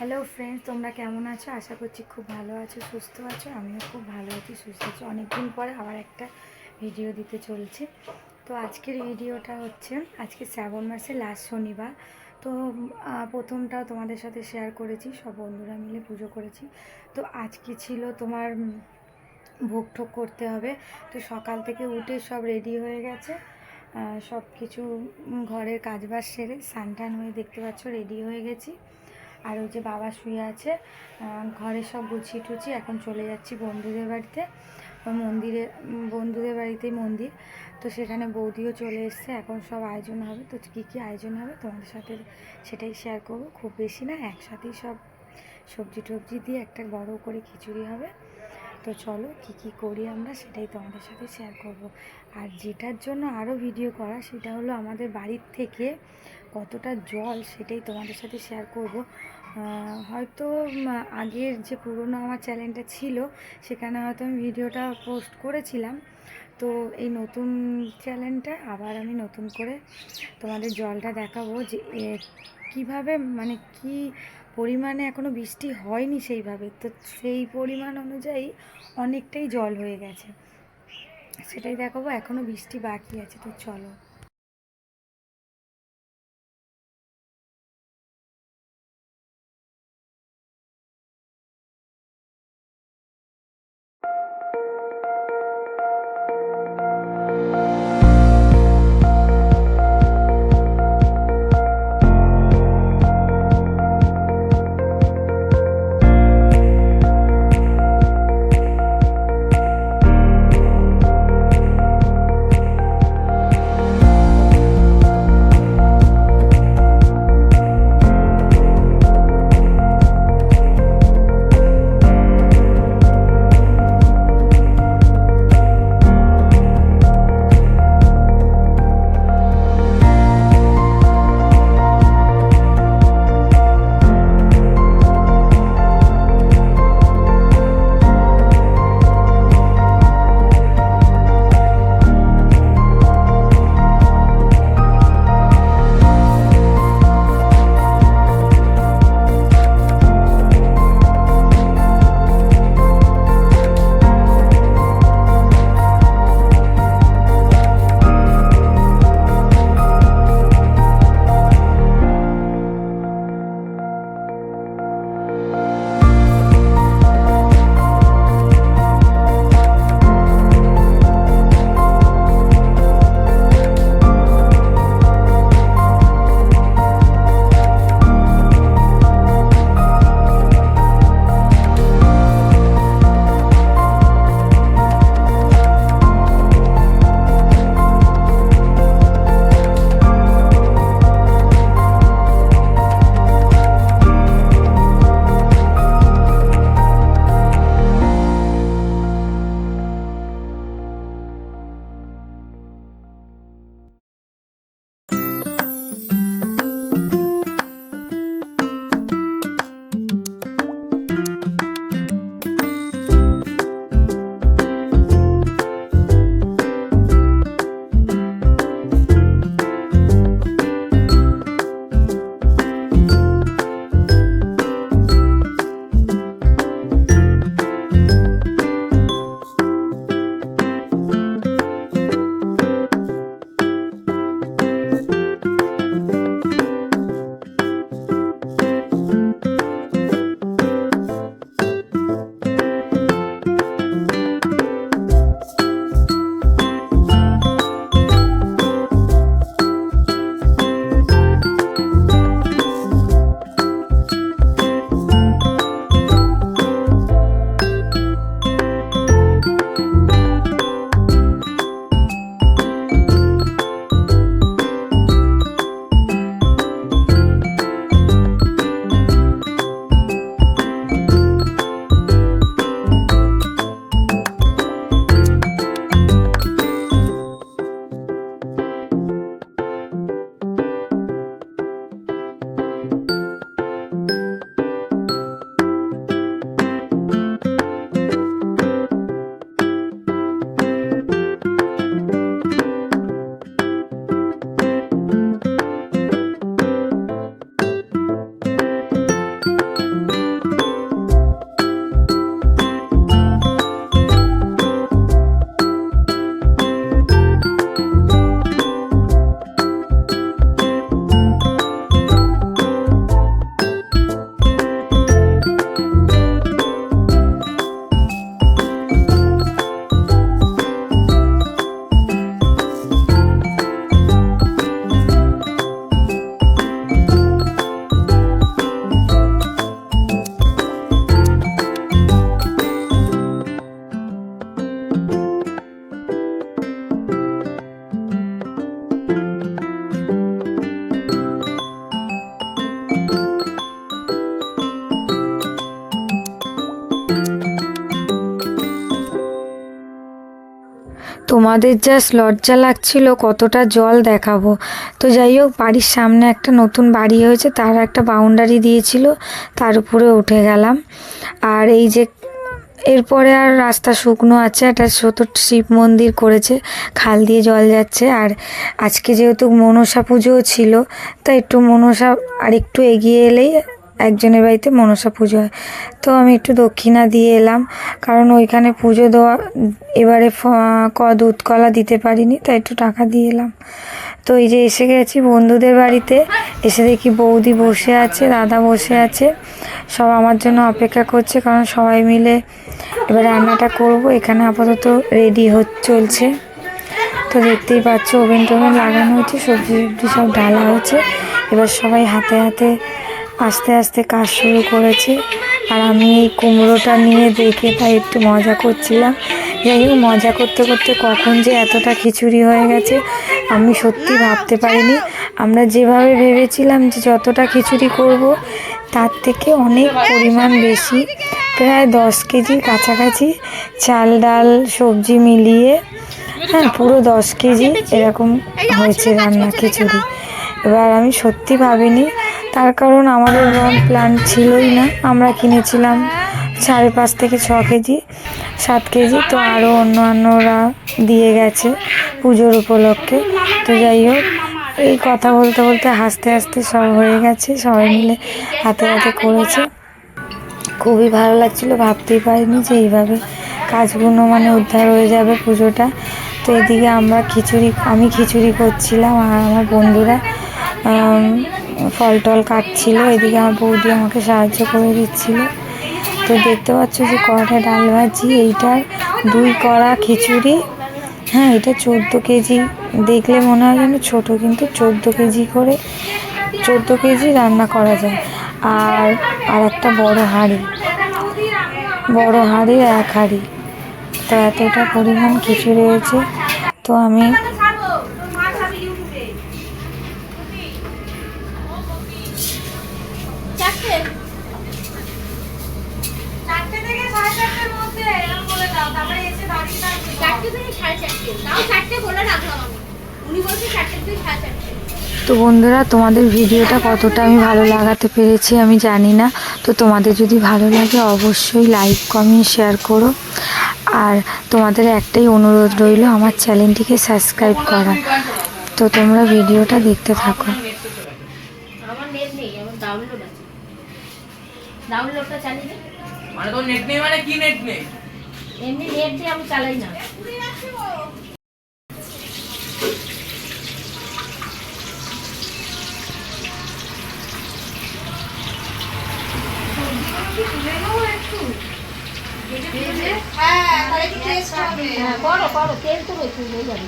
Hello friends তোমরা কেমন আছো? আশা করছি খুব ভালো আছো, সুস্থ আছো। আমিও খুব ভালো আছি, সুস্থ আছি। অনেকদিন পরে আবার একটা ভিডিও দিতে চলছে। তো আজকের ভিডিওটা হচ্ছে, আজকে শ্রাবণ মাসে লাস্ট শনিবার। তো প্রথমটাও তোমাদের সাথে শেয়ার করেছি, সব বন্ধুরা মিলে পুজো করেছি। তো আজকে ছিল তোমার ভোগ ঠোক করতে হবে। তো সকাল থেকে উঠে সব রেডি হয়ে গেছে। সব কিছু ঘরের কাজবাজ সেরে স্নান টান হয়ে দেখতে পাচ্ছ রেডি হয়ে গেছি। আর ওই যে বাবা শুয়ে আছে ঘরে সব গুছিয়ে টুছিয়ে এখন চলে যাচ্ছি বন্ধুদের বাড়িতে মন্দিরে বন্ধুদের বাড়িতেই মন্দির। তো সেখানে বৌদিও চলে এসছে, এখন সব আয়োজন হবে। তো কী কী আয়োজন হবে তোমাদের সাথে সেটাই শেয়ার করব। খুব বেশি না, একসাথেই সব সবজি টবজি দিয়ে একটা বড় করে খিচুড়ি হবে। তো চলো কি কি করি আমরা সেটাই তোমাদের সাথে শেয়ার করব। আর যেটার জন্য আরও ভিডিও করা সেটা হলো আমাদের বাড়ির থেকে কতটা জল সেটাই তোমাদের সাথে শেয়ার করব। হয়তো আগের যে পুরনো আমার চ্যানেলটা ছিল, সেখানে হয়তো আমি ভিডিওটা পোস্ট করেছিলাম। তো এই নতুন চ্যানেলটা আবার আমি নতুন করে তোমাদের জলটা দেখাবো যে কীভাবে মানে কি পরিমাণে এখনও বৃষ্টি হয়নি সেইভাবে। তো সেই পরিমাণ অনুযায়ী অনেকটাই জল হয়ে গেছে। সেটাই দেখাবো এখনও বৃষ্টি বাকি আছে তো চলো। তোমাদের জাস্ট লজ্জা লাগছিল, কতটা জল দেখাবো। তো যাই হোক, বাড়ির সামনে একটা নতুন বাড়ি হয়েছে, তার একটা বাউন্ডারি দিয়েছিল, তার উপরে উঠে গেলাম। আর এই যে এরপরে আর রাস্তা শুকনো আছে, একটা ছোট শিব মন্দির করেছে, খাল দিয়ে জল যাচ্ছে। আর আজকে যেহেতু মনসা পুজোও ছিল তা একটু মনসা আর একটু এগিয়ে এলেই একজনের বাড়িতে মনসা পুজো হয়। তো আমি একটু দক্ষিণা দিয়ে এলাম, কারণ ওইখানে পুজো দেওয়া, এবারে ক দুধ কলা দিতে পারিনি, তাই একটু টাকা দিয়ে এলাম। তো এই যে এসে গেছি বন্ধুদের বাড়িতে, এসে দেখি বৌদি বসে আছে, দাদা বসে আছে, সব আমার জন্য অপেক্ষা করছে, কারণ সবাই মিলে এবার রান্নাটা করব, এখানে আপাতত রেডি হচ্ছে চলছে। তো দেখতেই পাচ্ছ ওভেন টোভেন লাগানো হচ্ছে সবজি সবজি সব ঢালা হচ্ছে, এবার সবাই হাতে হাতে আস্তে আস্তে কাজ শুরু করেছে। আর আমি এই কুমড়োটা নিয়ে দেখে তাই একটু মজা করছিলাম। যাই হোক, মজা করতে করতে কখন যে এতটা খিচুড়ি হয়ে গেছে, আমি সত্যি ভাবতে পারিনি। আমরা যেভাবে ভেবেছিলাম যে যতটা খিচুড়ি করব, তার থেকে অনেক পরিমাণ বেশি, প্রায় দশ কেজির কাছাকাছি চাল, ডাল, সবজি মিলিয়ে হ্যাঁ পুরো দশ কেজি এরকম হয়েছে রান্না খিচুড়ি। এবার আমি সত্যি ভাবিনি তার কারণ আমাদের প্ল্যান ছিলই না। আমরা কিনেছিলাম সাড়ে পাঁচ থেকে ছ কেজি, সাত কেজি। তো আরও অন্যান্যরা দিয়ে গেছে পুজোর উপলক্ষে। তো যাই হোক, এই কথা বলতে বলতে হাসতে হাসতে সব হয়ে গেছে, সবাই মিলে হাতে হাতে করেছে। খুবই ভালো লাগছিল, ভাবতেই পারিনি যে এইভাবে কাজগুলো মানে উদ্ধার হয়ে যাবে পুজোটা। তো এদিকে আমরা খিচুড়ি, আমি খিচুড়ি করছিলাম আর আমার বন্ধুরা ফল টল কাটছিলো, এদিকে আমার বৌদি আমাকে সাহায্য করে দিচ্ছিল। তো দেখতে পাচ্ছ যে কড়াটা ডাল ভাজি, এইটার দুই কড়া খিচুড়ি। হ্যাঁ এটা চোদ্দ কেজি। দেখলে মনে হয় যেন ছোটো, কিন্তু চোদ্দ কেজি করে, চোদ্দ কেজি রান্না করা যায়। আর আর একটা বড় হাঁড়ি। বড় হাঁড়ি এক হাঁড়ি। তো এতটা পরিমাণ খিচুড়ি হয়েছে তো আমি বন্ধুরা তোমাদের ভিডিওটা কতটা আমি ভালো লাগাতে পেরেছি আমি জানি না। তো তোমাদের যদি ভালো লাগে অবশ্যই লাইক কমেন্ট শেয়ার করো। আর তোমাদের একটাই অনুরোধ রইল আমার চ্যানেলটিকে সাবস্ক্রাইব করা। তো তোমরা ভিডিওটা দেখতে থাকো। আমার নেট নেই আমার ডাউনলোড আছে। কি হ্যাঁ করো করো তেল তো একটু হয়ে যাবে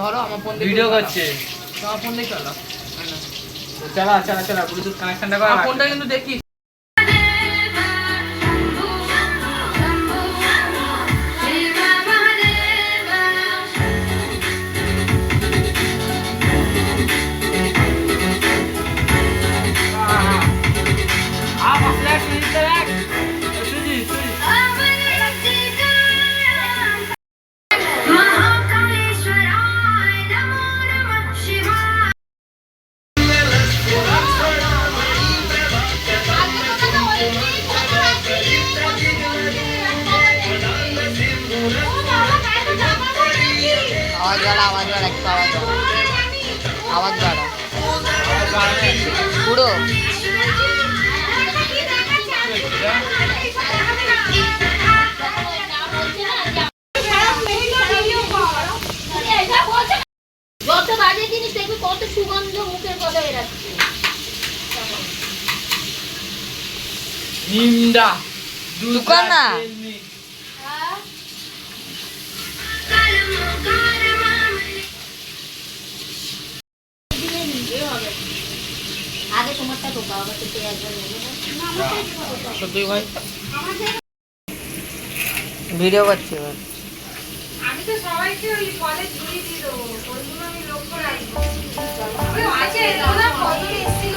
ধরো আমার ফোন ভিডিও করছে। তোমার ফোন দিয়ে চালা চালা চালা ব্লুটুথ কানেকশনটা কর ফোনটা কিন্তু দেখি Ninda. দুকানা ভিডিও করছি ভাই আমি তো সবাইকে ওই কলেজ ঘুরিয়ে আছে কত এসেছিল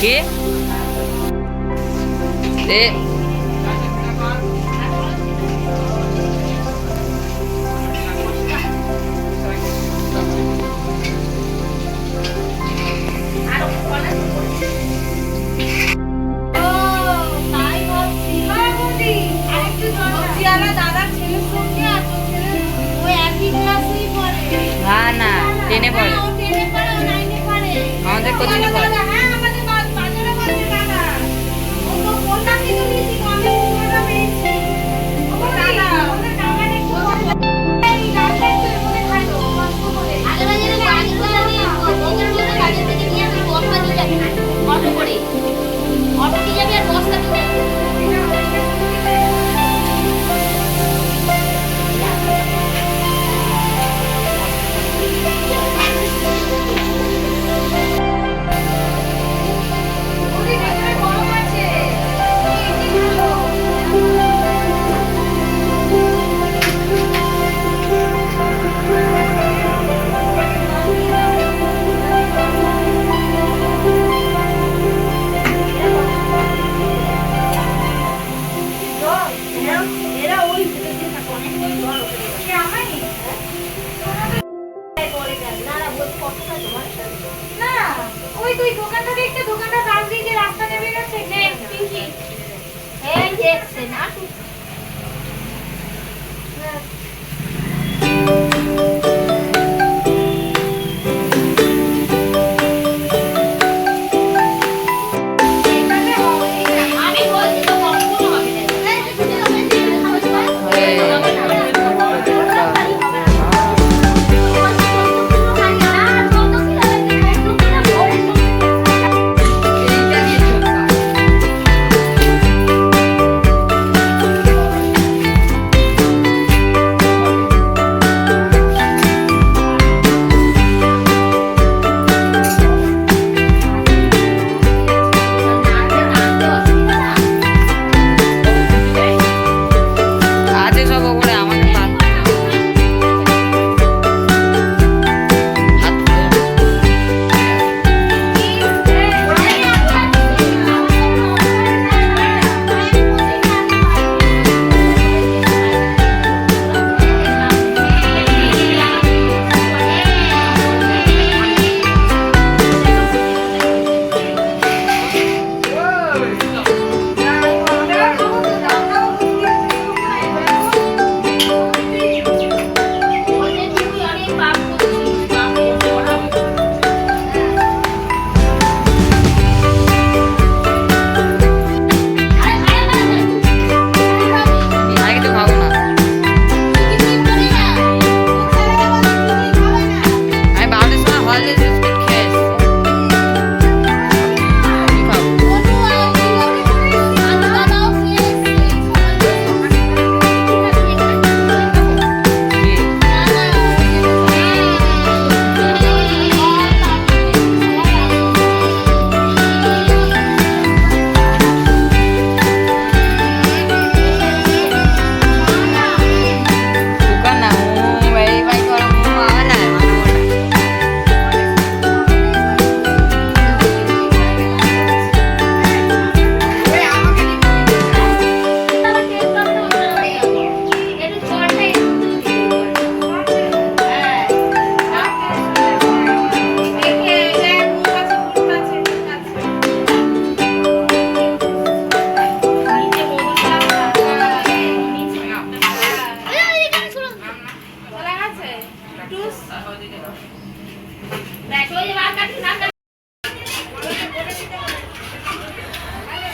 ¿Qué? ¿Eh? টেনে পড়ে আমাদের কোচিনে পড়ে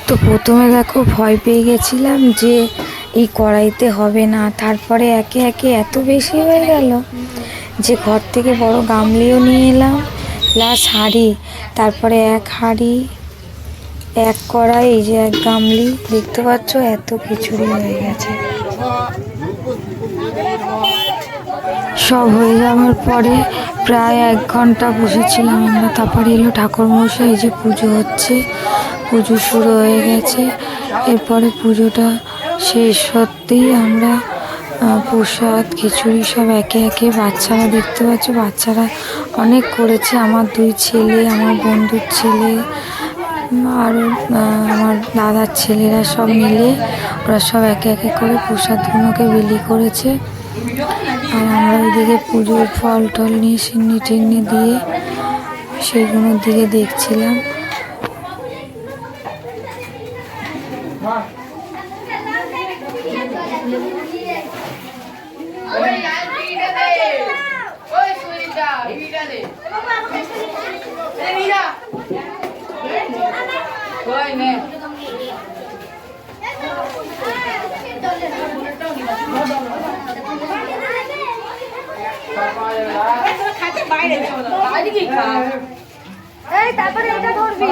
তো প্রথমে দেখো ভয় পেয়ে গেছিলাম যে এই কড়াইতে হবে না। তারপরে একে একে এত বেশি হয়ে গেল যে ঘর থেকে বড় গামলিও নিয়ে এলাম, প্লাস হাঁড়ি। তারপরে এক হাঁড়ি, এক কড়াই, এই যে এক গামলি। দেখতে পাচ্ছ এত খিচুড়ি হয়ে গেছে। সব হয়ে যাওয়ার পরে প্রায় এক ঘণ্টা বসেছিলাম আমরা। তারপরে এলো ঠাকুরমশাই, এই যে পুজো হচ্ছে, পুজো শুরু হয়ে গেছে। এরপরে পুজোটা শেষ সত্যিই আমরা প্রসাদ, খিচুড়ি সব একে একে বাচ্চারা দেখতে পাচ্ছ, বাচ্চারা অনেক করেছে। আমার দুই ছেলে, আমার বন্ধুর ছেলে আরও আমার দাদার ছেলেরা সব মিলে ওরা সব একে একে করে প্রসাদগুলোকে বিলি করেছে। আর আমরা ওইদিকে পুজোর ফল টল নিয়ে সিন্নি টিন্নি দিয়ে সেগুলোর দিকে দেখছিলাম। এই তারপরে এটা ধরবি।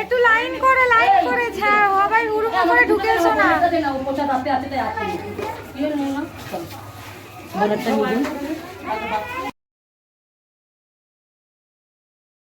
একটু লাইন করে লাইন করে ছাড়। সবাই উড়ুম করে ঢুকে এসো না